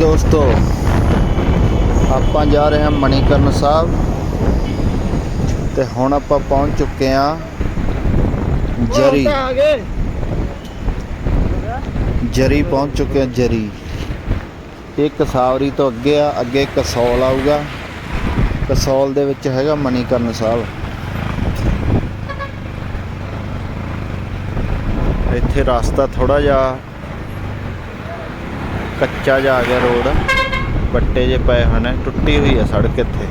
ਦੋਸਤੋ ਆਪਾਂ ਜਾ ਰਹੇ ਹਾਂ ਮਣੀਕਰਨ ਸਾਹਿਬ ਤੇ ਹੁਣ ਆਪਾਂ ਪਹੁੰਚ ਚੁੱਕੇ ਹਾਂ ਜਰੀ। ਆ ਗਏ। ਜਰੀ ਪਹੁੰਚ ਚੁੱਕੇ ਹਾਂ ਜਰੀ। ਇਹ ਕਸਾਵਰੀ ਤੋਂ ਅੱਗੇ ਆ ਅੱਗੇ ਕਸੌਲ ਆਊਗਾ। ਕਸੌਲ ਦੇ ਵਿੱਚ ਹੈਗਾ ਮਣੀਕਰਨ ਸਾਹਿਬ। ਇੱਥੇ ਰਸਤਾ ਥੋੜਾ ਜਿਹਾ ਕੱਚਾ ਆ ਗਿਆ ਰੋਡ। ਬੱਟੇ ਜੇ ਪਏ ਹੋਏ ਨੇ ਟੁੱਟੀ ਹੋਈ ਆ ਸੜਕ ਇੱਥੇ।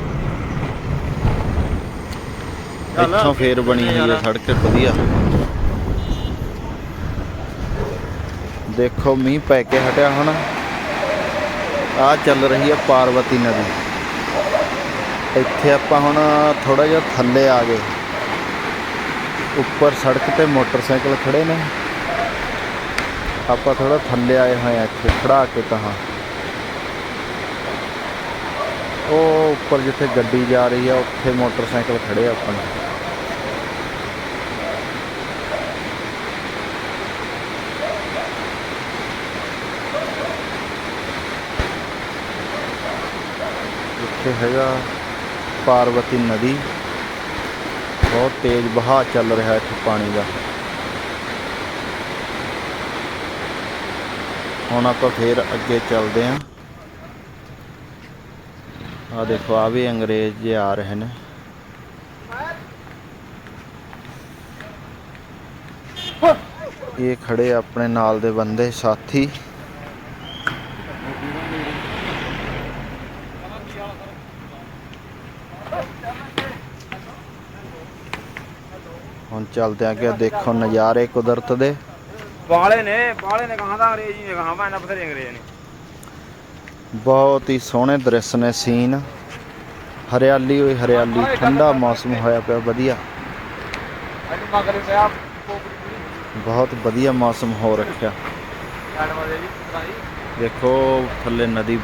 ਇੱਥੋਂ ਫੇਰ ਬਣੀ ਹੋਈ ਆ ਸੜਕ ਵਧੀਆ। ਦੇਖੋ ਮੀਂਹ ਪੈ ਕੇ ਹਟਿਆ ਹੁਣ। ਆ ਚੱਲ ਰਹੀ ਆ ਪਾਰਵਤੀ ਨਦੀ। ਇੱਥੇ ਆਪਾਂ ਹੁਣ ਥੋੜਾ ਜਿਹਾ ਥੱਲੇ ਆ ਗਏ। ਉੱਪਰ ਸੜਕ ਤੇ ਮੋਟਰਸਾਈਕਲ ਖੜੇ ਨੇ। ਆਪਾਂ ਥੋੜਾ ਥੱਲੇ ਆਏ ਹੋਏ ਆ ਇੱਥੇ ਖੜਾ ਕੇ ਤਾਂ ਉਹ ਉੱਪਰ ਜਿੱਥੇ ਗੱਡੀ ਜਾ ਰਹੀ ਆ ਉੱਥੇ ਮੋਟਰਸਾਈਕਲ ਖੜੇ ਆ ਆਪਣੇ ਇੱਥੇ ਹੈਗਾ ਪਾਰਵਤੀ ਨਦੀ ਬਹੁਤ ਤੇਜ਼ ਵਹਾਅ ਚੱਲ ਰਿਹਾ ਇੱਥੇ ਪਾਣੀ ਦਾ ਹੁਣ ਆਪਾਂ ਫੇਰ ਅੱਗੇ ਚੱਲਦੇ ਆਂ। ਆ ਦੇਖੋ ਆ ਵੀ ਅੰਗਰੇਜ਼ ਜੇ ਆ ਰਹੇ ਨੇ। ਇਹ ਖੜੇ ਆਪਣੇ ਨਾਲ ਦੇ ਬੰਦੇ, ਸਾਥੀ। ਹੁਣ ਚੱਲਦੇ ਆਂ ਅੱਗੇ ਦੇਖੋ ਨਜ਼ਾਰੇ ਕੁਦਰਤ ਦੇ। बाले ने बाले ने कहा था अंग्रेज़ी ने कहा मैंने बथेरे अंग्रेज़ ने। बहुत ही सोहने दृश्य ने सीन। हरियाली हुई हरियाली ठंडा मौसम होया पे बढ़िया बहुत बढ़िया मौसम हो रखा। देखो थले नदी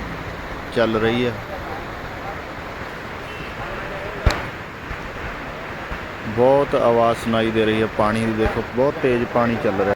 चल रही है। बहुत आवाज़ सुनाई दे रही है पानी देखो बहुत तेज़ पानी चल रहा है।